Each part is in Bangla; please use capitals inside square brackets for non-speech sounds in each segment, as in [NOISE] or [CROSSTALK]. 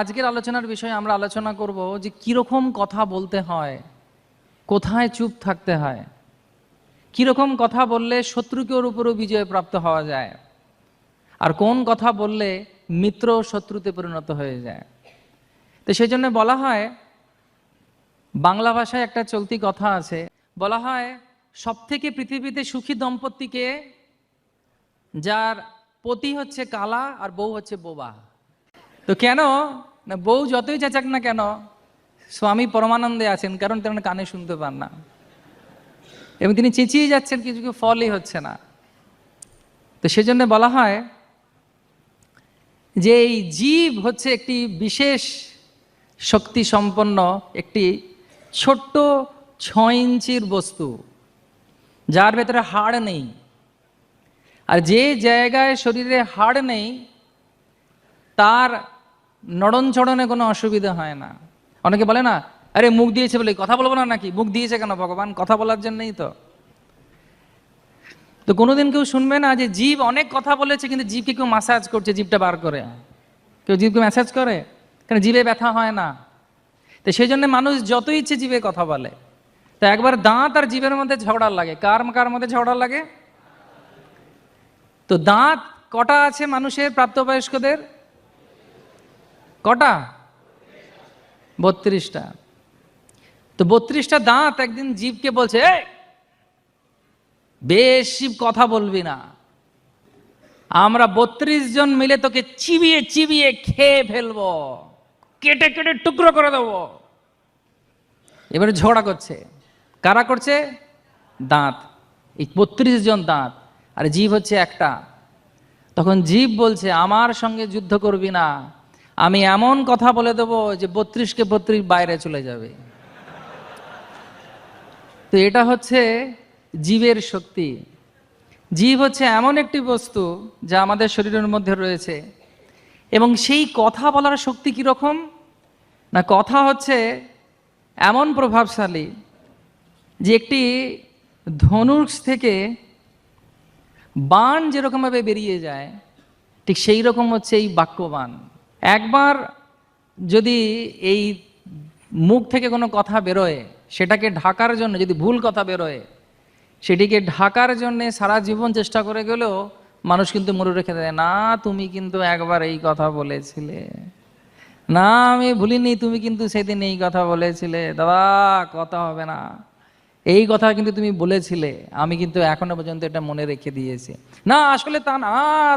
আজকের আলোচনার বিষয়ে আমরা আলোচনা করব যে কীরকম কথা বলতে হয়, কোথায় চুপ থাকতে হয়, কীরকম কথা বললে শত্রুকে ওর উপরও বিজয় প্রাপ্ত হওয়া যায়, আর কোন কথা বললে মিত্র শত্রুতে পরিণত হয়ে যায়। তো সেই জন্য বলা হয়, বাংলা ভাষায় একটা চলতি কথা আছে, বলা হয় সব থেকে পৃথিবীতে সুখী দম্পতিকে যার পতি হচ্ছে কালা আর বউ হচ্ছে বোবা। তো কেন? না, বউ যতই চেঁচাক না কেন, স্বামী পরমানন্দে আছেন, কারণ তেমন কানে শুনতে পান না। এবং তিনি চেঁচিয়ে যাচ্ছেন, কিছু কিছু ফলই হচ্ছে না। তো সেজন্য বলা হয় যে এই জীব হচ্ছে একটি বিশেষ শক্তি সম্পন্ন একটি ছোট্ট ছয় ইঞ্চির বস্তু, যার ভেতরে হাড় নেই। আর যে জায়গায় শরীরে হাড় নেই, তার নড়ন চড়নে কোনো অসুবিধা হয় না। অনেকে বলে না, আরে, মুখ দিয়েছে বলে কথা বলব না নাকি? মুখ দিয়েছে কেন ভগবান? কথা বলার জন্যই তো। তো কোনোদিন কেউ শুনবে না যে জীব অনেক কথা বলেছে, কিন্তু জীবকে কেউ মাসাজ করছে, জীবটা বার করে। কেউ জীবকে ম্যাসাজ করে, কেন জীবে ব্যথা হয় না? তো সেই জন্য মানুষ যত ইচ্ছে জীবে কথা বলে। তো একবার দাঁত আর জীবের মধ্যে ঝগড়া লাগে। কার কার মধ্যে ঝগড়া লাগে? তো দাঁত কটা আছে মানুষের প্রাপ্তবয়স্কদের? কটা? বত্রিশটা। তো বত্রিশটা দাঁত একদিন জীবকে বলছে "এই, বেশি কথা বলবি না। আমরা বত্রিশ জন মিলে তোকে চিবিয়ে চিবিয়ে খেয়ে ফেলব। কেটে কেটে টুকরো করে দেবো। এবারে ঝগড়া করছে। কারা করছে? দাঁত। এই বত্রিশ জন দাঁত। আর জীব হচ্ছে একটা। তখন জীব বলছে আমার সঙ্গে যুদ্ধ করবি না। আমি এমন কথা বলে দেবো যে বত্রিশকে বত্রিশ বাইরে চলে যাবে। তো এটা হচ্ছে জীবের শক্তি। জীব হচ্ছে এমন একটি বস্তু যা আমাদের শরীরের মধ্যে রয়েছে। এবং সেই কথা বলার শক্তি কীরকম না, কথা হচ্ছে এমন প্রভাবশালী যে একটি ধনুষ থেকে বান যেরকমভাবে বেরিয়ে যায়, ঠিক সেই রকম হচ্ছে এই বাক্যবান একবার যদি এই মুখ থেকে কোনো কথা বেরোয়, সেটাকে ঢাকার জন্য, যদি ভুল কথা বেরোয়, সেটিকে ঢাকার জন্যে সারা জীবন চেষ্টা করে গেলেও মানুষ কিন্তু মনে রেখে দেয়, না, তুমি কিন্তু একবার এই কথা বলেছিলে। না, আমি ভুলিনি, তুমি কিন্তু সেদিন এই কথা বলেছিলে। দাদা, কথা হবে না। এই কথা কিন্তু তুমি বলেছিলে। আমি কিন্তু এখনও পর্যন্ত এটা মনে রেখে দিয়েছি। না, আসলে তা না,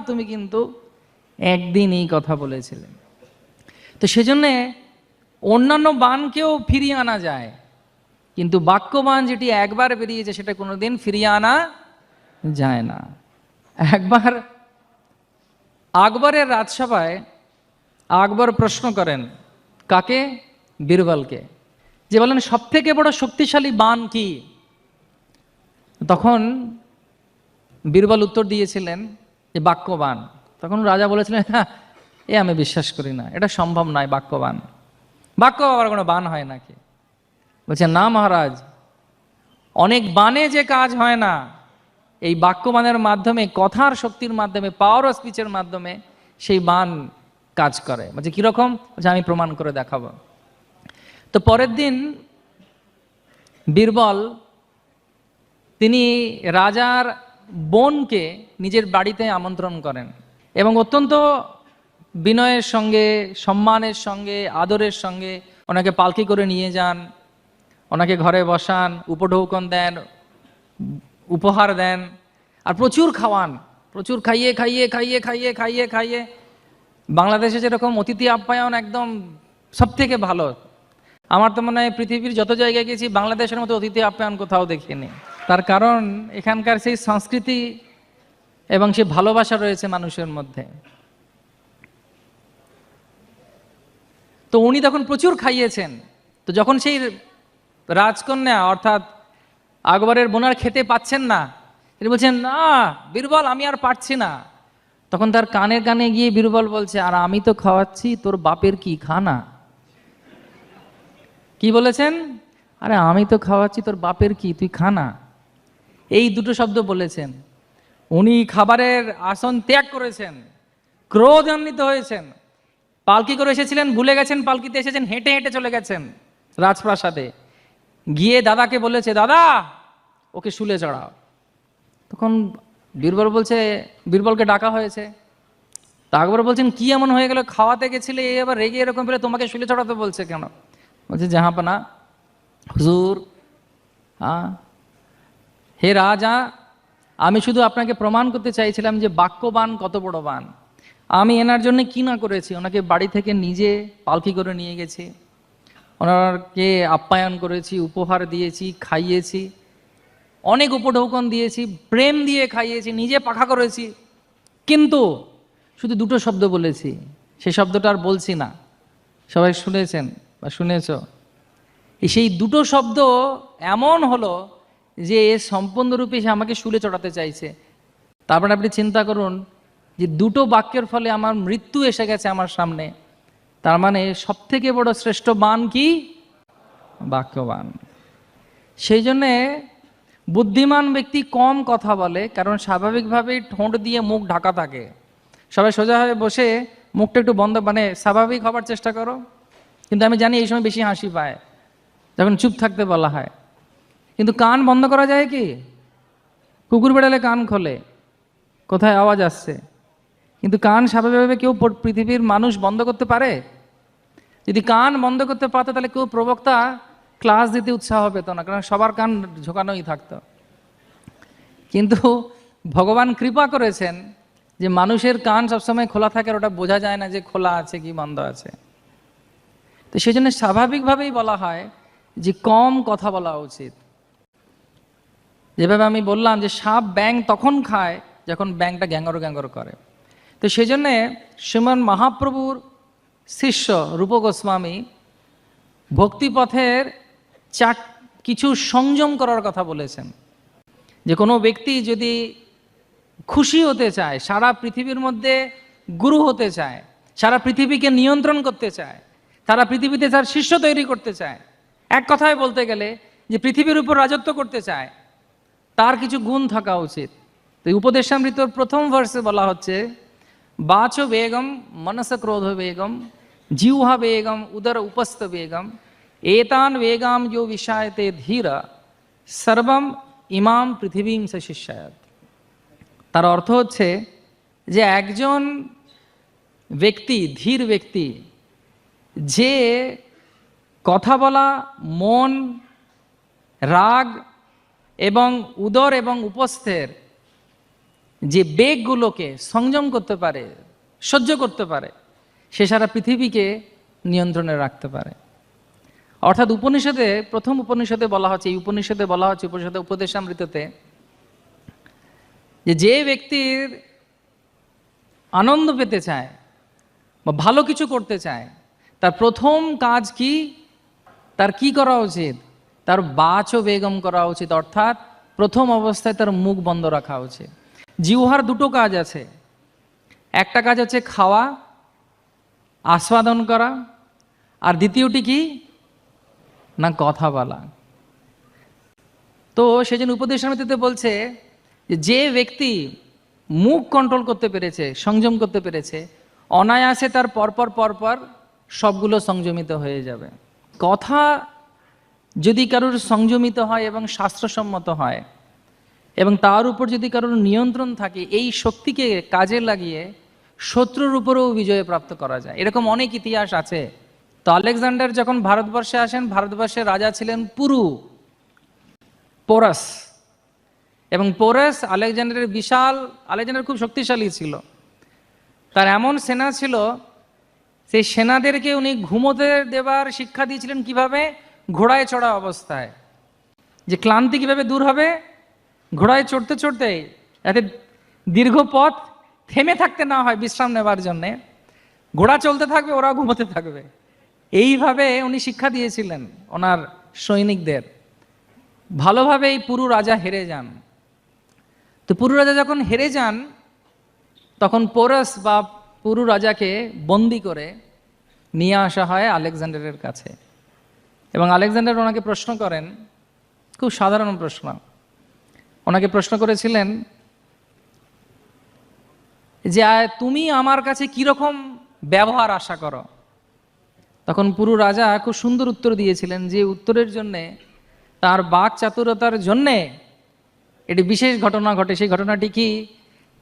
তুমি কিন্তু একদিন এই কথা বলেছিলেন। তো সেজন্যে অন্যান্য বানকেও ফিরিয়ে আনা যায়। কিন্তু বাক্যবান যেটি একবার বেরিয়েছে, সেটা কোনোদিন ফিরিয়ে আনা যায় না। একবার আকবরের রাজসভায় আকবর প্রশ্ন করেন, কাকে? বীরবলকে। যে বলেন সব থেকে বড় শক্তিশালী বান কি? তখন বীরবল উত্তর দিয়েছিলেন যে বাক্যবান তখন রাজা বলেছিলেন হ্যাঁ এ আমি বিশ্বাস করি না, এটা সম্ভব নয়, বাক্যবান। বাক্য আবার কোনো বান হয় নাকি? বলছে, না মহারাজ, অনেক বানে যে কাজ হয় না, এই বাক্যবানের মাধ্যমে, কথার শক্তির মাধ্যমে পাওয়ার অফ স্পিচের মাধ্যমে, সেই বান কাজ করে। বলছে কীরকম বলছে, আমি প্রমাণ করে দেখাবো। তো পরের দিন বীরবল, তিনি রাজার বোনকে নিজের বাড়িতে আমন্ত্রণ করেন। এবং অত্যন্ত বিনয়ের সঙ্গে, সম্মানের সঙ্গে, আদরের সঙ্গে ওনাকে পালকি করে নিয়ে যান, ওনাকে ঘরে বসান, উপঢৌকন দেন, উপহার দেন, আর প্রচুর খাওয়ান। প্রচুর খাইয়ে খাইয়ে খাইয়ে খাইয়ে খাইয়ে খাইয়ে। বাংলাদেশে যেরকম অতিথি আপ্যায়ন একদম সব থেকে ভালো। আমার তো মনে হয় পৃথিবীর যত জায়গায় গেছি, বাংলাদেশের মতো অতিথি আপ্যায়ন কোথাও দেখিনি। তার কারণ এখানকার সেই সংস্কৃতি এবং সে ভালোবাসা রয়েছে মানুষের মধ্যে। তো উনি তখন প্রচুর খাইয়েছেন। তো যখন সেই রাজকন্যা অর্থাৎ আকবরের বোনার খেতে পাচ্ছেন না, তিনি বলছেন, না, বীরবল, আমি আর পারছি না। তখন তার কানে কানে গিয়ে বীরবল বলছে, আর আমি তো খাওয়াচ্ছি, তোর বাপের কি খানা? কি বলেছেন? আরে, আমি তো খাওয়াচ্ছি, তোর বাপের কি, তুই খানা? এই দুটো শব্দ বলেছেন। উনি খাবারের আসন ত্যাগ করেছেন ক্রোধান্বিত হয়েছেন। পালকি করে এসেছিলেন, ভুলে গেছেন, পালকিতে এসেছেন, হেঁটে হেঁটে চলে গেছেন রাজপ্রাসাদে। গিয়ে দাদাকে বলেছে, দাদা, ওকে শুলে চড়াও। তখন বীরবল বলছে, বীরবলকে ডাকা হয়েছে। তা বলছেন, কি এমন হয়ে গেল? খাওয়াতে গেছিলে, এ আবার রেগে এরকম বলে তোমাকে শুলে চড়াতে বলছে কেন? বলছে জাহাপানা হুজুর হ্যাঁ হে রাজা আমি শুধু আপনাকে প্রমাণ করতে চাইছিলাম যে বাক্যবান কত বড় বান। আমি এনার জন্য কি না করেছি? ওনাকে বাড়ি থেকে নিজে পালকি করে নিয়ে গেছি। ওনাকে আপ্যায়ন করেছি, উপহার দিয়েছি, খাইয়েছি, অনেক উপঢৌকন দিয়েছি, প্রেম দিয়ে খাইয়েছি, নিজে পাখা করেছি। কিন্তু শুধু দুটো শব্দ বলেছি। সে শব্দটা আর বলছি না। সবাই শুনেছেন বা শুনেছ? সেই দুটো শব্দ এমন হলো যে এ সম্পূর্ণরূপে সে আমাকে শুলে চড়াতে চাইছে। তারপরে আপনি চিন্তা করুন যে দুটো বাক্যের ফলে আমার মৃত্যু এসে গেছে আমার সামনে। তার মানে সব থেকে বড় শ্রেষ্ঠ বান কি? বাক্যবান। সেই জন্যে বুদ্ধিমান ব্যক্তি কম কথা বলে, কারণ স্বাভাবিকভাবেই ঠোঁট দিয়ে মুখ ঢাকা থাকে। সবাই সোজা হয়ে বসে মুখটা একটু বন্ধ মানে স্বাভাবিক হবার চেষ্টা করো। কিন্তু আমি জানি এই সময় বেশি হাসি পায়। যখন চুপ থাকতে বলা হয়। কিন্তু কান বন্ধ করা যায় কি? কুকুর বেড়ালে কান খোলে, কোথায় আওয়াজ আসছে? কিন্তু কান স্বাভাবিকভাবে কেউ পৃথিবীর মানুষ বন্ধ করতে পারে? যদি কান বন্ধ করতে পারতো, তাহলে কেউ প্রবক্তা ক্লাস দিতে উৎসাহ পেত না, কারণ সবার কান ঝোকানোই থাকতো। কিন্তু ভগবান কৃপা করেছেন যে মানুষের কান সবসময় খোলা থাকে আর ওটা বোঝা যায় না যে খোলা আছে কি বন্ধ আছে। তো সেই জন্য স্বাভাবিকভাবেই বলা হয় যে কম কথা বলা উচিত। যেভাবে আমি বললাম যে সাপ ব্যাং তখন খায় যখন ব্যাংটা গ্যাঙ্গর গ্যাঙ্গর করে। তো সেই জন্যে শ্রীমান মহাপ্রভুর শিষ্য রূপ গোস্বামী ভক্তিপথের চার, কিছু সংযম করার কথা বলেছেন। যে কোনো ব্যক্তি যদি খুশি হতে চায়, সারা পৃথিবীর মধ্যে গুরু হতে চায়, সারা পৃথিবীকে নিয়ন্ত্রণ করতে চায় তারা পৃথিবীতে তার শিষ্য তৈরি করতে চায়, এক কথায় বলতে গেলে যে পৃথিবীর উপর রাজত্ব করতে চায় কিছু গুণ থাকা উচিত। তো উপদেশামৃতর প্রথম ভার্সে বলা হচ্ছে, বাচ বেগম, মনস ক্রোধ বেগম, জিহ্বা বেগম, উদর উপস্থ বেগম, এতান বেগাম যো বিষায়তে ধীর, সর্বম ইমাম পৃথিবীম সে শিষ্যায়ত। তার অর্থ হচ্ছে যে একজন ব্যক্তি, ধীর ব্যক্তি, যে কথা বলা, মন, রাগ এবং উদর এবং উপস্থের যে বেগগুলোকে সংযম করতে পারে, সহ্য করতে পারে, সে সারা পৃথিবীকে নিয়ন্ত্রণে রাখতে পারে। অর্থাৎ উপনিষদে, প্রথম উপনিষদে বলা হচ্ছে, এই উপনিষদে বলা হচ্ছে, উপনিষদে উপদেশামৃততে যে যে ব্যক্তির আনন্দ পেতে চায় বা ভালো কিছু করতে চায়, তার প্রথম কাজ কি? তার কি করা উচিত? তার বাচও বেগম করা উচিত, অর্থাৎ প্রথম অবস্থায় তার মুখ বন্ধ রাখা উচিত। জিউহার দুটো কাজ আছে। একটা কাজ হচ্ছে খাওয়া, আস্বাদন করা, আর দ্বিতীয়টি কি? না, কথা বলা। তো সেজন্য উপদেশ সমিতিতে বলছে যে যে ব্যক্তি মুখ কন্ট্রোল করতে পেরেছে, সংযম করতে পেরেছে, অনায়াসে তার পরপর পরপর সবগুলো সংযমিত হয়ে যাবে। কথা যদি কারোর সংযমিত হয় এবং শাস্ত্রসম্মত হয়, এবং তার উপর যদি কারোর নিয়ন্ত্রণ থাকে, এই শক্তিকে কাজে লাগিয়ে শত্রুর উপরেও বিজয় প্রাপ্ত করা যায়। এরকম অনেক ইতিহাস আছে। তো আলেকজান্ডার যখন ভারতবর্ষে আসেন ভারতবর্ষের রাজা ছিলেন পুরু, পোরাস। এবং পোরাস আলেকজান্ডারের বিশাল, আলেকজান্ডার খুব শক্তিশালী ছিল। তার এমন সেনা ছিল, সেই সেনাদেরকে উনি ঘুমোতে দেবার শিক্ষা দিয়েছিলেন কীভাবে? ঘোড়ায় চড়া অবস্থায়। যে ক্লান্তি কীভাবে দূর হবে? ঘোড়ায় চড়তে চড়তে যাতে দীর্ঘ পথ থেমে থাকতে না হয় বিশ্রাম নেবার জন্যে। ঘোড়া চলতে থাকবে ওরা ঘুমোতে থাকবে। এইভাবে উনি শিক্ষা দিয়েছিলেন ওনার সৈনিকদের। ভালোভাবে এই পুরু রাজা হেরে যান। তো পুরু রাজা যখন হেরে যান, তখন পোরাস বা পুরু রাজাকে বন্দি করে নিয়ে আসা হয় আলেকজান্ডারের কাছে। এবং আলেকজান্ডার ওনাকে প্রশ্ন করেন, খুব সাধারণ প্রশ্ন। ওনাকে প্রশ্ন করেছিলেন যে তুমি আমার কাছে কীরকম ব্যবহার আশা করো? তখন পুরু রাজা খুব সুন্দর উত্তর দিয়েছিলেন যে, উত্তরের জন্যে তার বাক চাতুরতার জন্যে এটি বিশেষ ঘটনা ঘটে। সেই ঘটনাটি কি?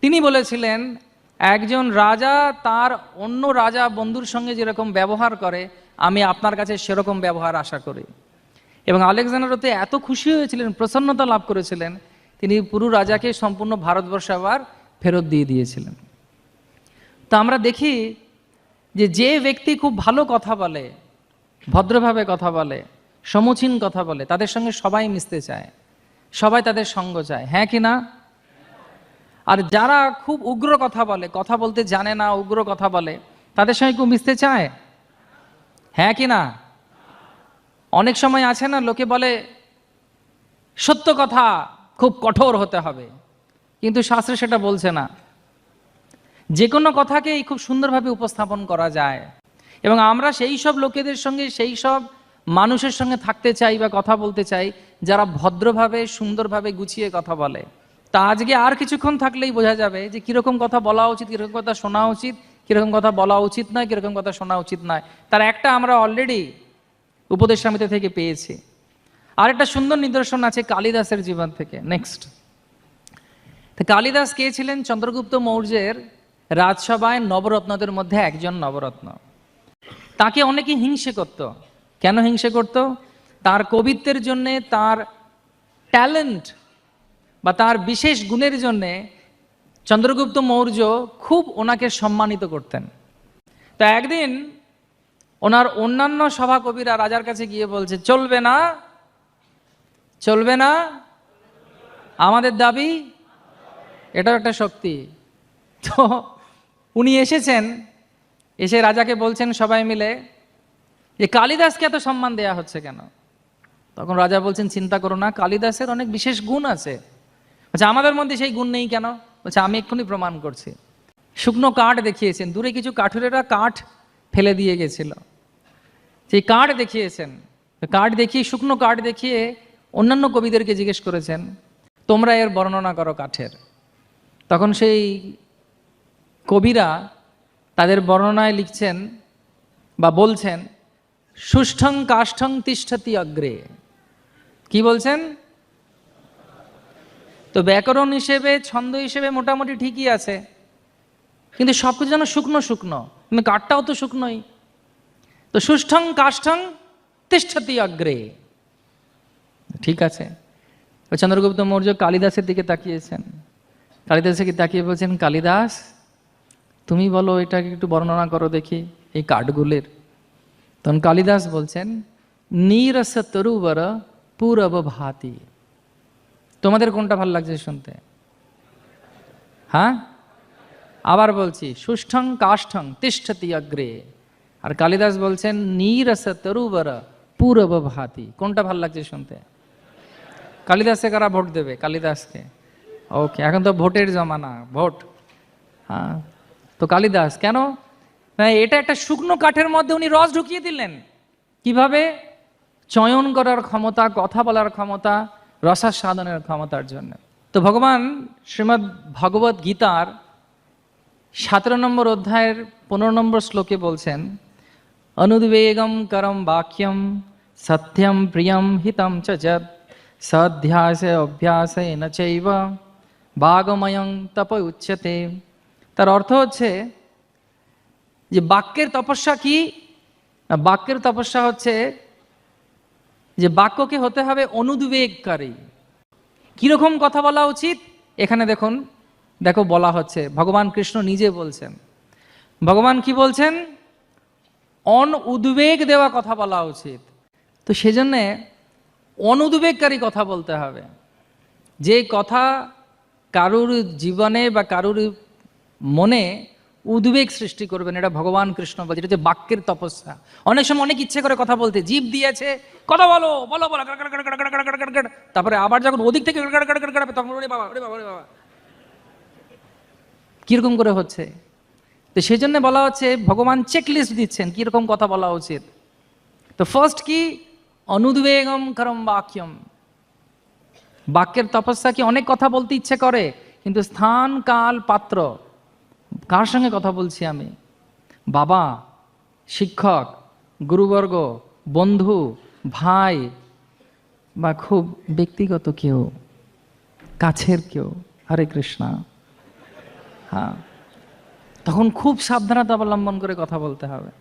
তিনি বলেছিলেন, একজন রাজা তার অন্য রাজা বন্ধুর সঙ্গে যেরকম ব্যবহার করে আমি আপনার কাছে সেরকম ব্যবহার আশা করি। এবং আলেকজান্ডার ওতে এত খুশি হয়েছিলেন, প্রসন্নতা লাভ করেছিলেন, তিনি পুরু রাজাকে সম্পূর্ণ ভারতবর্ষ আবার ফেরত দিয়ে দিয়েছিলেন। তা আমরা দেখি যে যে ব্যক্তি খুব ভালো কথা বলে, ভদ্রভাবে কথা বলে, সমুচীন কথা বলে, তাদের সঙ্গে সবাই মিশতে চায়, সবাই তাদের সঙ্গ চায় হ্যাঁ কি না? আর যারা খুব উগ্র কথা বলে, কথা বলতে জানে না, উগ্র কথা বলে, তাদের সঙ্গে কেউ মিশতে চায়? হ্যাঁ কি না? অনেক সময় আছে না, লোকে বলে, সত্য কথা খুব কঠোর হতে হবে। কিন্তু শাস্ত্রে সেটা বলছে না। যে কোনো কথাকেই খুব সুন্দরভাবে উপস্থাপন করা যায়। এবং আমরা সেই সব লোকেদের সঙ্গে, সেই সব মানুষের সঙ্গে থাকতে চাই বা কথা বলতে চাই, যারা ভদ্রভাবে, সুন্দরভাবে গুছিয়ে কথা বলে। তা আজকে আর কিছুক্ষণ থাকলেই বোঝা যাবে যে কীরকম কথা বলা উচিত, কীরকম কথা শোনা উচিত কীরকম কথা বলা উচিত নয়, কীরকম কথা শোনা উচিত নয়। তার একটা আমরা অলরেডি উপদেশ সমিতি থেকে পেয়েছি। আর একটা সুন্দর নিদর্শন আছে কালিদাসের জীবন থেকে। নেক্সট কালিদাস কে ছিলেন? চন্দ্রগুপ্ত মৌর্যের রাজসভায় নবরত্নদের মধ্যে একজন নবরত্ন। তাকে অনেকে হিংসে করত। কেন হিংসে করত? তার কবিত্বের জন্যে, তার ট্যালেন্ট বা তার বিশেষ গুণের জন্যে চন্দ্রগুপ্ত মৌর্য খুব ওনাকে সম্মানিত করতেন। তা একদিন ওনার অন্যান্য সভা কবিরা রাজার কাছে গিয়ে বলছে, চলবে না চলবে না, আমাদের দাবি এটাও একটা শক্তি। তো উনি এসেছেন, এসে রাজাকে বলছেন সবাই মিলে যে, কালিদাসকে এত সম্মান দেয়া হচ্ছে কেন? তখন রাজা বলছেন, চিন্তা করো না, কালিদাসের অনেক বিশেষ গুণ আছে। আচ্ছা আমাদের মধ্যে সেই গুণ নেই কেন? বলছে, আমি এক্ষুনি প্রমাণ করছি। শুকনো কাঠ দেখিয়েছেন। দূরে কিছু কাঠুরেরা কাঠ ফেলে দিয়ে গেছিল। সেই কাঠ দেখিয়েছেন, কাঠ দেখিয়ে, শুকনো কাঠ দেখিয়ে অন্যান্য কবিদেরকে জিজ্ঞেস করেছেন, তোমরা এর বর্ণনা করো কাঠের। তখন সেই কবিরা তাদের বর্ণনায় লিখছেন বা বলছেন, সুষ্ঠং কাষ্ঠং তিষ্ঠতি অগ্রে। কি বলছেন? তো ব্যাকরণ হিসেবে, ছন্দ হিসেবে মোটামুটি ঠিকই আছে। কিন্তু সব কিছু যেন শুকনো শুকনো। কিন্তু কাঠটাও তো শুকনোই। তো সুষ্ঠং কাষ্ঠং তিষ্ঠতি অগ্রে। ঠিক আছে। চন্দ্রগুপ্ত মৌর্য কালিদাসের দিকে তাকিয়েছেন। কালিদাসকে তাকিয়ে বলছেন, কালিদাস, তুমি বলো এটাকে একটু বর্ণনা করো দেখি, এই কাঠগুলির। তখন কালিদাস বলছেন, নীরস তরুবর পূরব ভাতি। তোমাদের কোনটা ভালো লাগছে শুনতে? হ্যাঁ? আবার বলছি, সুষ্ঠং কাষ্ঠং তিষ্ঠতি অগ্রে। আর কালিদাস বলছেন, নীরস তরুবর পূরব ভাতি। কোনটা ভালো লাগছে শুনতে? কালিদাসে কারা ভোট দেবে? কালিদাসকে। ওকে, এখন তো ভোটের জমানা, ভোট। হ্যাঁ। তো কালিদাস, কেন? এটা একটা শুকনো কাঠের মধ্যে উনি রস ঢুকিয়ে দিলেন। কীভাবে? চয়ন করার ক্ষমতা, কথা বলার ক্ষমতা রসাস্বাদনের ক্ষমতার জন্য। তো ভগবান শ্রীমদ্ ভগবত গীতার সতেরো নম্বর অধ্যায়ের পনেরো নম্বর শ্লোকে বলছেন, অনুদ্বেগম করম বাক্যম সত্যম প্রিয়ম হিতম চ যৎ, সধ্যাসে অভ্যাসে ন চৈব, বাগময়ং তপ উচ্যতে। তার অর্থ হচ্ছে যে বাক্যের তপস্যা কি? বাক্যের তপস্যা হচ্ছে যে বাক্যকে হতে হবে অনুদ্বেগকারী। কীরকম কথা বলা উচিত? এখানে দেখুন, দেখো বলা হচ্ছে, ভগবান কৃষ্ণ নিজে বলছেন। ভগবান কি বলছেন? অন উদ্বেগ দেওয়া কথা বলা উচিত। তো সেজন্যে অনুদ্বেগকারী কথা বলতে হবে। যে কথা কারুর জীবনে বা কারুর মনে উদ্বেগ সৃষ্টি করবেন, এটা ভগবান কৃষ্ণ বলছে এটা হচ্ছে বাক্যের তপস্যা। অনেক সময় অনেক ইচ্ছে করে কথা বলতে, জীব দিয়েছে, কথা বলো বলো বলো তারপরে আবার যখন ওদিক থেকে তখন কীরকম করে হচ্ছে? তো সেই জন্য বলা হচ্ছে, ভগবান চেকলিস্ট দিচ্ছেন, কীরকম কথা বলা উচিত? তো ফার্স্ট কি? অনুদ্বেগম করম বাক্যম। বাক্যের তপস্যা কি অনেক কথা বলতে ইচ্ছে করে, কিন্তু স্থান, কাল, পাত্র কার সঙ্গে কথা বলছি আমি? বাবা, শিক্ষক, গুরুবর্গ, বন্ধু, ভাই, বা খুব ব্যক্তিগত কেউ, কাছের কেউ, হরে কৃষ্ণা। হ্যাঁ। তখন খুব সাবধানতা অবলম্বন করে কথা বলতে হবে।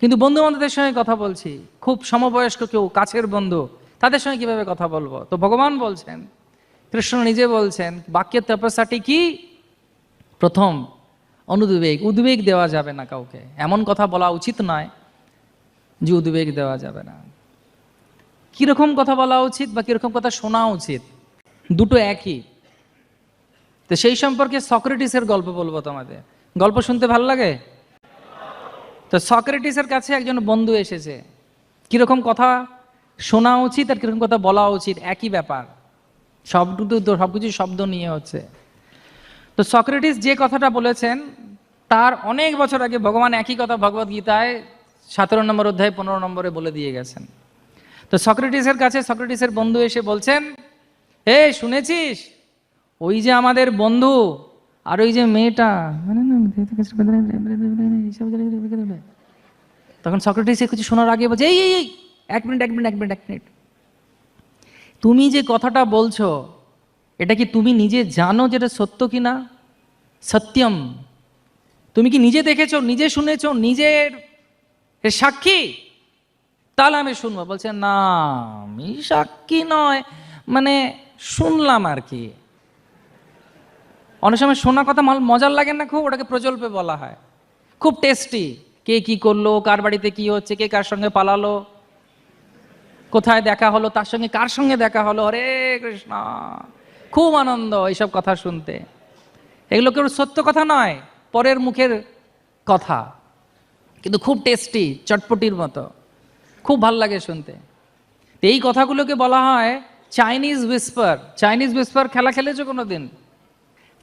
কিন্তু বন্ধু বান্ধবদের সঙ্গে কথা বলছি, খুব সমবয়স্ক কেউ, কাছের বন্ধু, তাদের সঙ্গে কীভাবে কথা বলব? তো ভগবান বলছেন, কৃষ্ণ নিজে বলছেন, বাক্যের তপস্যাটি কি? প্রথম, অনুদ্বেগ। উদ্বেগ দেওয়া যাবে না কাউকে। এমন কথা বলা উচিত নয় যে উদ্বেগ দেওয়া যাবে না। কীরকম কথা বলা উচিত বা কীরকম কথা শোনা উচিত? দুটো একই। তো সেই সম্পর্কে সক্রেটিসের গল্প বলব তোমাদের। গল্প শুনতে ভালো লাগে? তো সক্রেটিসের কাছে একজন বন্ধু এসেছে। কীরকম কথা শোনা উচিত আর কীরকম কথা বলা উচিত? একই ব্যাপার। সব সব কিছু শব্দ নিয়ে হচ্ছে। তো সক্রেটিস যে কথাটা বলেছেন, তার অনেক বছর আগে ভগবান একই কথা ভগবত গীতায় সতেরো নম্বর অধ্যায় পনেরো নম্বরে বলে দিয়ে গেছেন। তো সক্রেটিসের কাছে সক্রেটিসের বন্ধু এসে বলছেন হে শুনেছিস? ওই যে আমাদের বন্ধু আর ওই যে মেয়েটা তখন সক্রেটিস কিছু শোনার আগে বলছে এই, এক মিনিট এক মিনিট এক মিনিট এক মিনিট। তুমি যে কথাটা বলছো এটা কি তুমি নিজে জানো যেটা সত্য কি না সত্যম। তুমি কি নিজে দেখেছ, নিজে শুনেছো, নিজের সাক্ষী? তাহলে আমি শুনব। বলছে, না, আমি সাক্ষী নয়। মানে শুনলাম আর কি। অনেক সময় শোনা কথা মাল, মজার লাগে না খুব? ওটাকে প্রজল্পে বলা হয়। খুব টেস্টি কে কি করল, কার বাড়িতে কি হচ্ছে, কে কার সঙ্গে পালালো, কোথায় দেখা হলো, তার সঙ্গে কার সঙ্গে দেখা হলো? হরে কৃষ্ণ। খুব আনন্দ এইসব কথা শুনতে। এগুলো কেউ সত্য কথা নয়, পরের মুখের কথা। কিন্তু খুব টেস্টি চটপটির মতো। খুব ভালো লাগে শুনতে। এই কথাগুলোকে বলা হয় চাইনিজ উইসপার চাইনিজ উইসপার খেলা খেলেছো কোনো দিন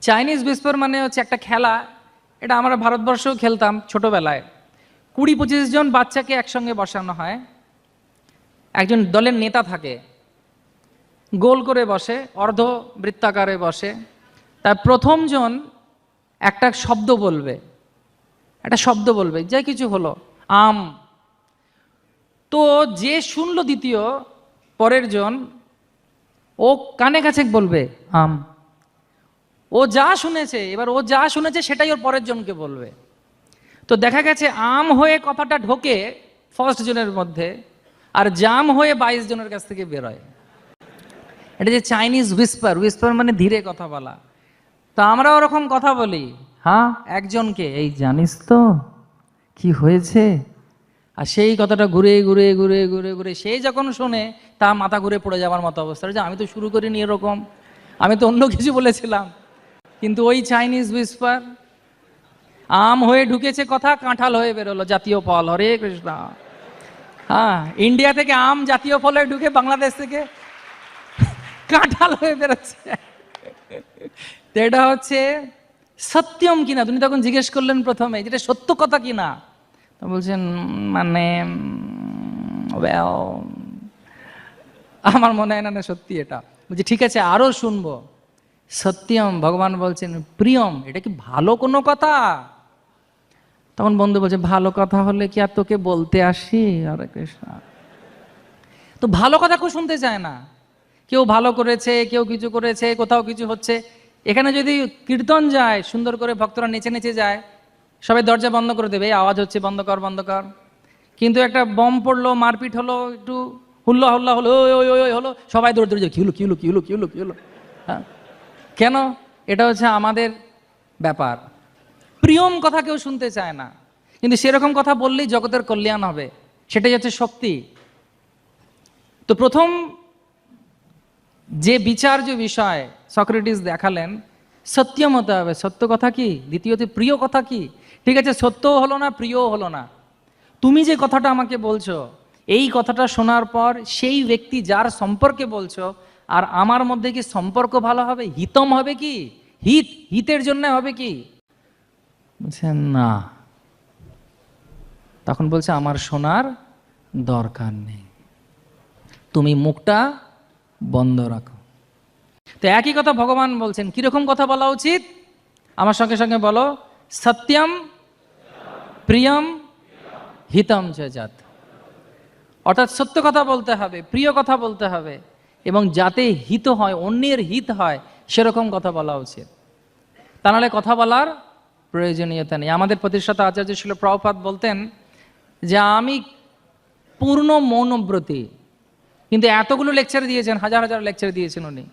চাইনিজ উইসপার মানে হচ্ছে একটা খেলা। এটা আমরা ভারতবর্ষেও খেলতাম ছোটোবেলায়। কুড়ি পঁচিশ জন বাচ্চাকে একসঙ্গে বসানো হয়। একজন দলের নেতা থাকে। গোল করে বসে, অর্ধ বৃত্তাকারে বসে। তার প্রথমজন একটা শব্দ বলবে, একটা শব্দ বলবে, যে কিছু হলো, আম। তো যে শুনলো দ্বিতীয়, পরের জন, ও কানে কাছে বলবে, আম। ও যা শুনেছে, এবার ও যা শুনেছে, সেটাই ওর পরের জনকে বলবে। তো দেখা গেছে, আম হয়ে কথাটা ঢোকে ফার্স্ট জনের মধ্যে, আর জাম হয়ে বাইশ জনের কাছ থেকে বেরোয়। এটা যে চাইনিজ উইসপার উইসপার মানে ধীরে কথা বলা। তো আমরা ওরকম কথা বলি হ্যাঁ একজনকে, এই জানিস তো, কি হয়েছে? আর সেই কথাটা ঘুরে ঘুরে ঘুরে ঘুরে ঘুরে সে যখন শোনে, তা মাথা ঘুরে পড়ে যাওয়ার মতো অবস্থা। যে আমি তো শুরু করিনি এরকম, আমি তো অন্য কিছু বলেছিলাম। কিন্তু ওই চাইনিজ উইসপার আম হয়ে ঢুকেছে কথা, কাঁঠাল হয়ে বেরোলো, জাতীয় ফল। হরে কৃষ্ণ। হ্যাঁ ইন্ডিয়া থেকে আম জাতীয় ফল ঢুকে বাংলাদেশ থেকে কাঁঠাল হয়ে বেরোচ্ছে এটা হচ্ছে সত্যম কিনা? তুমি তখন জিজ্ঞেস করলেন প্রথমে, যেটা সত্য কথা কিনা? তো বলছেন মানে আমার মনে হয় না না, সত্যি এটা। বলছি, ঠিক আছে, আরও শুনব। সত্যম, ভগবান বলছেন, প্রিয়ম, এটা কি ভালো কোনো কথা? তখন বন্ধু বলছে, ভালো কথা হলে কি আর তোকে বলতে আসি? হরে কৃষ্ণ। তো ভালো কথা কেউ শুনতে চায় না। কেউ ভালো করেছে, কেউ কিছু করেছে, কোথাও কিছু হচ্ছে। এখানে যদি কীর্তন যায়, সুন্দর করে ভক্তরা নেচে নেচে যায়, সবাই দরজা বন্ধ করে দেবে আওয়াজ হচ্ছে বন্ধ কর বন্ধ কর। কিন্তু একটা বম পড়ল, মারপিট হলো, একটু হুল্লা হুল্লা হলো, ওই ওই হলো, সবাই দৌড়ে দৌড়ে কি হলো কি হলো কি হলো কি হলো কি হলো? হ্যাঁ। কেন? এটা হচ্ছে আমাদের ব্যাপার। প্রিয়ম কথা কেউ শুনতে চায় না। কিন্তু সেরকম কথা বললেই জগতের কল্যাণ হবে। সেটাই হচ্ছে শক্তি। তো প্রথম যে বিচার্য বিষয় সক্রেটিস দেখালেন সত্যম হতে হবে। সত্য কথা কি? দ্বিতীয়ত প্রিয় কথা কি? ঠিক আছে, সত্যও হলো না, প্রিয়ও হলো না। তুমি যে কথাটা আমাকে বলছো, এই কথাটা শোনার পর সেই ব্যক্তি যার সম্পর্কে বলছো, আর আমার মধ্যে কি সম্পর্ক ভালো হবে? হিতম হবে কি? হিত, হিতের জন্য হবে কি? বলছেন না। তখন বলছে, আমার শোনার দরকার নেই। তুমি মুখটা বন্ধ রাখো। তো একই কথা ভগবান বলছেন, কীরকম কথা বলা উচিত? আমার সঙ্গে সঙ্গে বলো, সত্যম প্রিয়ম হিতম জাত অর্থাৎ সত্য কথা বলতে হবে, প্রিয় কথা বলতে হবে, এবং যাতে হিত হয়, অন্যের হিত হয়, সেরকম কথা বলা উচিত। তা নাহলে কথা বলার প্রয়োজনীয়তা নেই। আমাদের প্রতিষ্ঠাতা আচার্য ছিল প্রভুপাত বলতেন যে, আমি পূর্ণ মৌনব্রতী কিন্তু এতগুলো লেকচার দিয়েছেন, হাজার হাজার লেকচার দিয়েছেন উনি।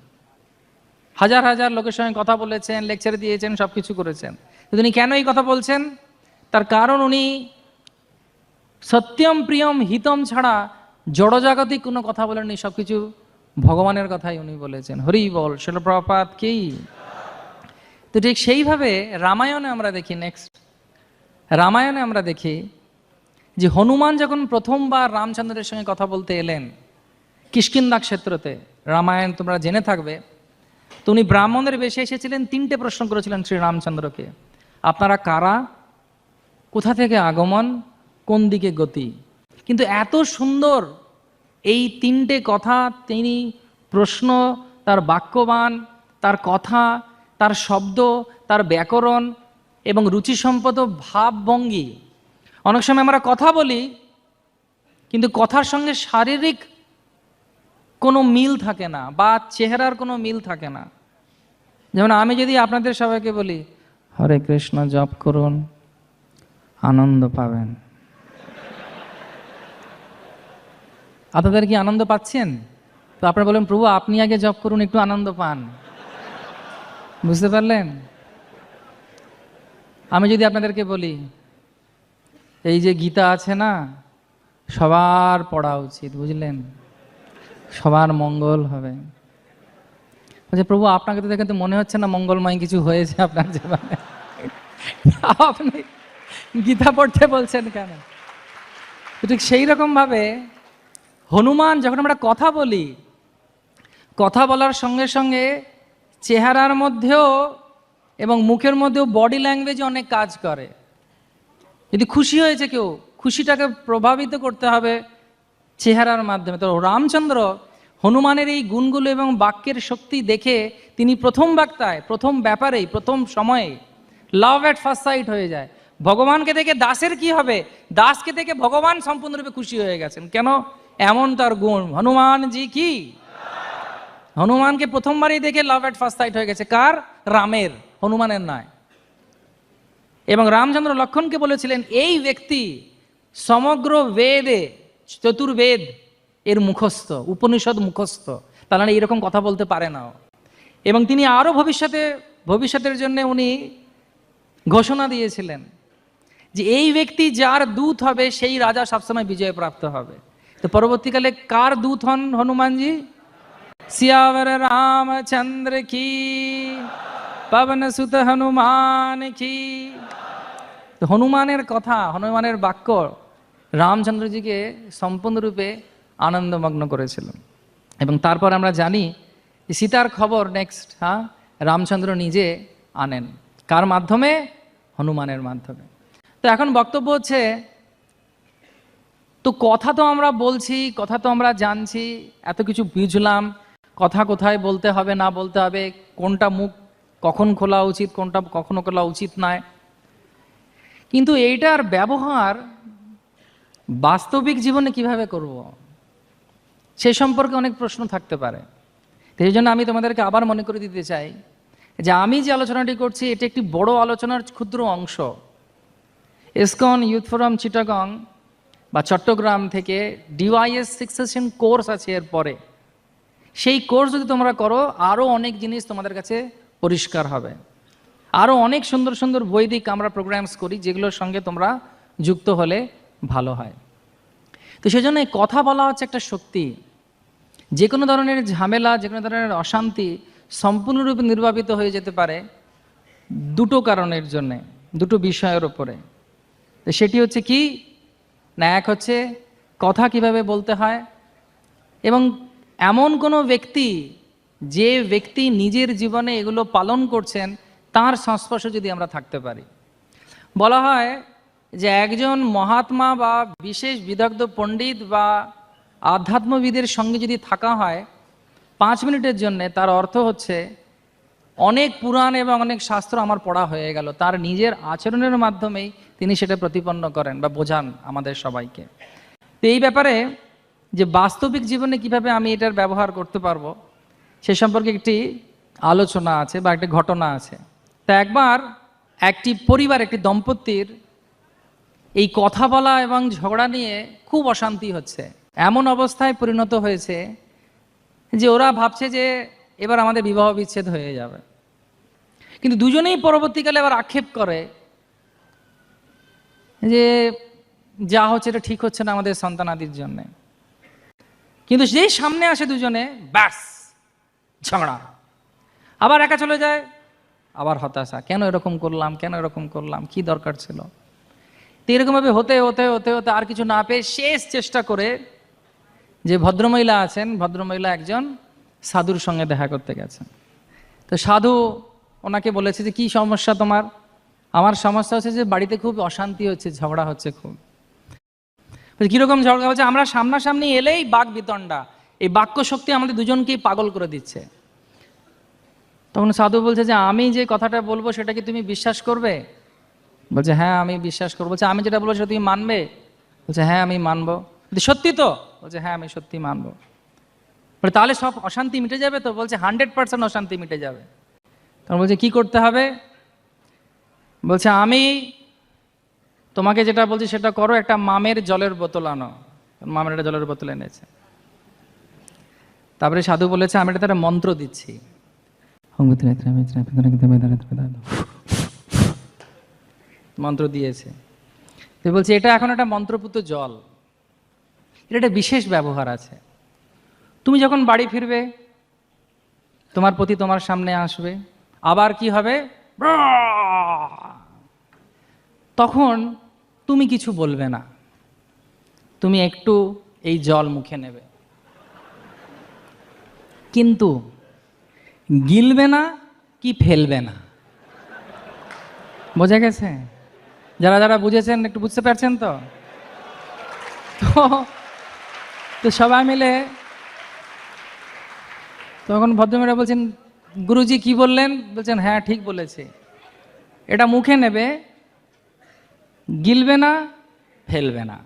হাজার হাজার লোকের সঙ্গে কথা বলেছেন লেকচার দিয়েছেন সব কিছু করেছেন উনি কেন এই কথা বলছেন? তার কারণ উনি সত্যম প্রিয়ম হিতম ছাড়া জড়জাগতিক কোনো কথা বলেননি সব কিছু ভগবানের কথাই উনি বলেছেন। হরি বল শিলপ্রপাত কি? তো ঠিক সেইভাবে রামায়ণে আমরা দেখি নেক্সট রামায়ণে আমরা দেখি যে হনুমান যখন প্রথমবার রামচন্দ্রের সঙ্গে কথা বলতে এলেন কিষ্কিন্দা ক্ষেত্রতে, রামায়ণ তোমরা জেনে থাকবে, তো উনি ব্রাহ্মণের বেশে এসেছিলেন, তিনটে প্রশ্ন করেছিলেন শ্রী রামচন্দ্রকে আপনারা কারা? কোথা থেকে আগমন? কোন দিকে গতি? কিন্তু এত সুন্দর এই তিনটে কথা, তিনি প্রশ্ন, তার বাক্যবান, তার কথা, তার শব্দ, তার ব্যাকরণ এবং রুচিসম্পদ ভাবভঙ্গি। অনেক সময় আমরা কথা বলি, কিন্তু কথার সঙ্গে শারীরিক কোনো মিল থাকে না বা চেহারার কোনো মিল থাকে না। যেমন আমি যদি আপনাদের সবাইকে বলি, হরে কৃষ্ণ, জপ করুন, আনন্দ পাবেন। আপনাদের কি আনন্দ পাচ্ছেন? তো আপনারা বলেন, প্রভু, আপনি আগে জপ করুন, একটু আনন্দ পান। বুঝতে পারলেন? আমি যদি আপনাদেরকে বলি, এই যে গীতা আছে না, সবার পড়া উচিত, বুঝলেন? সবার মঙ্গল হবে। বলছে, প্রভু, আপনাকে তো দেখে তো মনে হচ্ছে না মঙ্গলময় কিছু হয়েছে আপনার জীবনে। আপনি গীতা পড়তে বলছেন কেন? ঠিক সেই রকম ভাবে হনুমান যখন আমরা কথা বলি, কথা বলার সঙ্গে সঙ্গে চেহারার মধ্যেও এবং মুখের মধ্যেও বডি ল্যাঙ্গুয়েজ অনেক কাজ করে। যদি খুশি হয়েছে কেউ, খুশিটাকে প্রভাবিত করতে হবে চেহারার মাধ্যমে। তো রামচন্দ্র হনুমানের এই গুণগুলো এবং বাক্যের শক্তি দেখে তিনি প্রথম বাক্তায়, প্রথম ব্যাপারেই, প্রথম সময়ে লাভ অ্যাট ফার্স্ট সাইট হয়ে যায়। ভগবানকে দেখে দাসের কি হবে? দাসকে দেখে ভগবান সম্পূর্ণরূপে খুশি হয়ে গেছেন। কেন? এমন তার গুণ। হনুমানজি কি? হনুমানকে প্রথমবারই দেখে লাভ অ্যাট ফার্স্ট সাইট হয়ে গেছে। কার? রামের, হনুমানের নয় এবং রামচন্দ্র লক্ষণকে বলেছিলেন, এই ব্যক্তি সমগ্র বেদে চতুর্বেদ এর মুখস্থ, উপনিষদ মুখস্থ। তারা এরকম কথা বলতে পারে না এবং তিনি আরও ভবিষ্যতে, ভবিষ্যতের জন্য উনি ঘোষণা দিয়েছিলেন যে এই ব্যক্তি যার দূত হবে, সেই রাজা সবসময় বিজয় প্রাপ্ত হবে। তো পরবর্তীকালে কার দূত হন হনুমানজি? শিয়াবর রামচন্দ্র কি? পবনসুত হনুমান কি? হনুমানের কথা, হনুমানের বাক্য রামচন্দ্রজিকে সম্পূর্ণরূপে আনন্দমগ্ন করেছিল এবং তারপর আমরা জানি, সীতার খবর নেক্সট হ্যাঁ? রামচন্দ্র নিজে আনেন। কার মাধ্যমে? হনুমানের মাধ্যমে। তো এখন বক্তব্য হচ্ছে, তো কথা তো আমরা বলছি, কথা তো আমরা জানছি, এত কিছু বুঝলাম, কথা কোথায় বলতে হবে, না বলতে হবে, কোনটা মুখ কখন খোলা উচিত, কোনটা কখনো খোলা উচিত নয়। কিন্তু এইটার ব্যবহার বাস্তবিক জীবনে কীভাবে করব। সে সম্পর্কে অনেক প্রশ্ন থাকতে পারে। এই জন্য আমি তোমাদেরকে আবার মনে করে দিতে চাই যে আমি যে আলোচনাটি করছি, এটি একটি বড় আলোচনার ক্ষুদ্র অংশ। এসকন ইউথ ফোরাম চিটাগং বা চট্টগ্রাম থেকে ডিওয়াইএস সিক্সেশন কোর্স আছে এর পরে। সেই কোর্স যদি তোমরা করো, আরও অনেক জিনিস তোমাদের কাছে পরিষ্কার হবে। আরও অনেক সুন্দর সুন্দর বৈদিক আমরা প্রোগ্রামস করি, যেগুলোর সঙ্গে তোমরা যুক্ত হলে ভালো হয়। তো সেজন্য কথা বলা হচ্ছে একটা শক্তি। যে কোনো ধরনের ঝামেলা যে কোনো ধরনের অশান্তি সম্পূর্ণরূপে নির্বাপিত হয়ে যেতে পারে দুটো কারণের জন্যে, দুটো বিষয়ের ওপরে তো সেটি হচ্ছে কি? না, এক হচ্ছে কথা কীভাবে বলতে হয় এবং এমন কোনো ব্যক্তি যে ব্যক্তি নিজের জীবনে এগুলো পালন করছেন, তার সংস্পর্শে যদি আমরা থাকতে পারি। বলা হয় যে একজন মহাত্মা বা বিশেষ বিদগ্ধ পণ্ডিত বা আধ্যাত্মবিদের সঙ্গে যদি থাকা হয়, পাঁচ মিনিটের জন্যে তার অর্থ হচ্ছে, অনেক পুরাণ এবং অনেক শাস্ত্র আমার পড়া হয়ে গেল। তার নিজের আচরণের মাধ্যমেই তিনি সেটা প্রতিপন্ন করেন বা বোঝান আমাদের সবাইকে। তো এই ব্যাপারে যে বাস্তবিক জীবনে কীভাবে আমি এটার ব্যবহার করতে পারব, সে সম্পর্কে একটি আলোচনা আছে বা একটি ঘটনা আছে। তা একবার একটি পরিবার, একটি দম্পতির এই কথা বলা এবং ঝগড়া নিয়ে খুব অশান্তি হচ্ছে। এমন অবস্থায় পরিণত হয়েছে যে ওরা ভাবছে যে এবার আমাদের বিবাহ বিচ্ছেদ হয়ে যাবে। কিন্তু দুজনেই পরবর্তীকালে আবার আক্ষেপ করে যে যা হচ্ছে এটা ঠিক হচ্ছে না আমাদের সন্তানাদির জন্য। কিন্তু যেই সামনে আসে দুজনে, ব্যাস, ঝগড়া। আবার একা চলে যায়, আবার হতাশা, কেন এরকম করলাম, কেন এরকম করলাম, কি দরকার ছিল? তো এরকমভাবে হতে হতে হতে হতে আর কিছু না পেয়ে শেষ চেষ্টা করে যে ভদ্রমহিলা আছেন, ভদ্রমহিলা একজন সাধুর সঙ্গে দেখা করতে গেছেন। তো সাধু ওনাকে বলেছে যে, কি সমস্যা তোমার? আমার সমস্যা হচ্ছে যে, বাড়িতে খুব অশান্তি হচ্ছে, ঝগড়া হচ্ছে খুব। কীরকম ঝগড়া হচ্ছে? আমরা সামনাসামনি এলেই বাক বিতণ্ডা। এই বাক্য শক্তি আমাদের দুজনকেই পাগল করে দিচ্ছে। তখন সাধু বলছে যে, আমি যে কথাটা বলব, সেটা কি তুমি বিশ্বাস করবে? বলছে হ্যাঁ আমি বিশ্বাস করব বলছে আমি যেটা বলব সেটা তুমি মানবে বলছে হ্যাঁ আমি মানবো সত্যি তো বলছে হ্যাঁ আমি সত্যি মানবো বলে তাহলে সব অশান্তি মিটে যাবে তো বলছে হান্ড্রেড পার্সেন্ট অশান্তি মিটে যাবে তখন বলছে কি করতে হবে বলছে আমি তোমাকে যেটা বলছি সেটা করো একটা মামের জলের বোতল আনো মামের একটা জলের বোতল এনেছে তারপরে সাধু বলেছে আমি এটা তারা মন্ত্র দিচ্ছি মন্ত্র দিয়েছে। তো বলছে, এটা এখন একটা মন্ত্রপুত জল। এটা একটা বিশেষ ব্যবহার আছে। তুমি যখন বাড়ি ফিরবে, তোমার প্রতি তোমার সামনে আসবে। আবার কি হবে? তখন তুমি কিছু বলবে না। তুমি একটু এই জল মুখে নেবে। কিন্তু গিলবে না কি ফেলবে না। বোঝা গেছে? যারা যারা বুঝেছেন, একটু বুঝতে পারছেন তো? তো সবাই মিলে তখন ভদ্রমেরা বলছেন, গুরুজি কি বললেন? বলছেন হ্যাঁ ঠিক বলেছে। এটা মুখে নেবে, গিলবে না, ফেলবে না।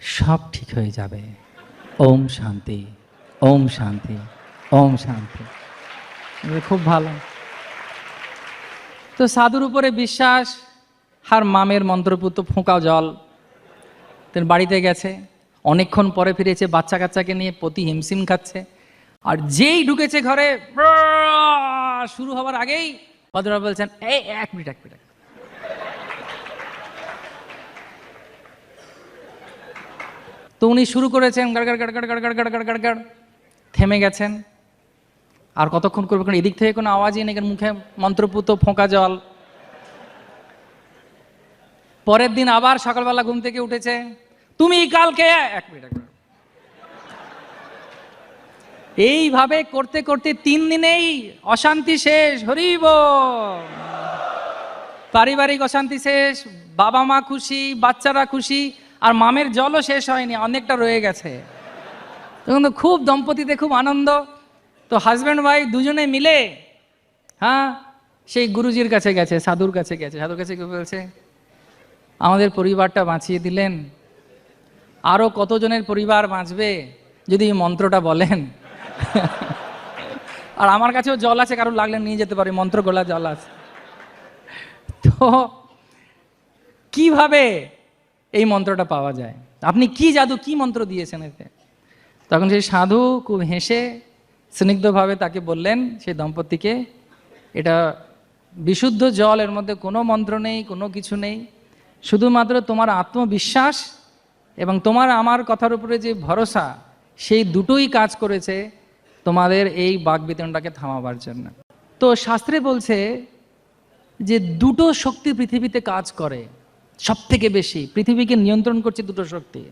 সব ঠিক হয়ে যাবে। ওম শান্তি ওম শান্তি ওম শান্তি। খুব ভালো। তো সাধুর উপরে বিশ্বাস হার মামের মন্ত্রপুত ফোঁকা জল। তিনি বাড়িতে গেছে, অনেকক্ষণ পরে ফিরেছে বাচ্চা কাচ্চাকে নিয়ে প্রতি হিমসিম খাচ্ছে। আর যেই ঢুকেছে ঘরে শুরু হওয়ার আগেই ভদ্রবাবু বলছেন, এই, এক মিনিট এক মিনিট তো উনি শুরু করেছেন, গড় গড় গড় গড় গড় গড় গড় গড় গড়, থেমে গেছেন। আর কতক্ষণ করবে? কারণ এদিক থেকে কোনো আওয়াজই নেই মুখে মন্ত্রপুত, ফোঁকা জল। পরের দিন আবার সকালবেলা ঘুম থেকে উঠেছে। তুমি কালকে এক মিনিট, এক। এইভাবে করতে করতে তিন দিনেই অশান্তি শেষ হরিব পারিবারিক অশান্তি শেষ, বাবা মা খুশি, বাচ্চারা খুশি, আর মামের জলও শেষ হয়নি, অনেকটা রয়ে গেছে। তখন তো খুব দম্পতিতে খুব আনন্দ। তো হাজব্যান্ড ওয়াইফ দুজনে মিলে হ্যাঁ সেই গুরুজির কাছে গেছে, সাধুর কাছে গেছে। সাধুর কাছে কি বলছে? আমাদের পরিবারটা বাঁচিয়ে দিলেন। আরও কতজনের পরিবার বাঁচবে, যদি এই মন্ত্রটা বলেন। [LAUGHS] আর আমার কাছেও জল আছে কারও লাগলে নিয়ে যেতে পারি, মন্ত্র গোলা জল আছে। তো কীভাবে এই মন্ত্রটা পাওয়া যায়? আপনি কি জাদু, কি মন্ত্র দিয়েছেন এতে? তখন সেই সাধু খুব হেসে, স্নিগ্ধভাবে তাকে বললেন, সেই দম্পতিকে, এটা বিশুদ্ধ জল, এর মধ্যে কোনো মন্ত্র নেই, কোনো কিছু নেই শুধুমাত্র তোমার আত্মবিশ্বাস এবং তোমার আমার কথার উপরে যে ভরসা, সেই দুটোই কাজ করেছে তোমাদের এই বাগবিতনটাকে থামাবার জন্য। তো শাস্ত্রে বলছে যে দুটো শক্তি পৃথিবীতে কাজ করে সব থেকে বেশি, পৃথিবীকে নিয়ন্ত্রণ করছে দুটো শক্তি।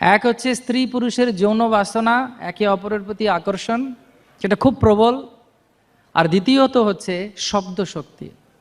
এক হচ্ছে স্ত্রী পুরুষের যৌন বাসনা, একে অপরের প্রতি আকর্ষণ, সেটা খুব প্রবল। আর দ্বিতীয়ত হচ্ছে শব্দ শক্তি।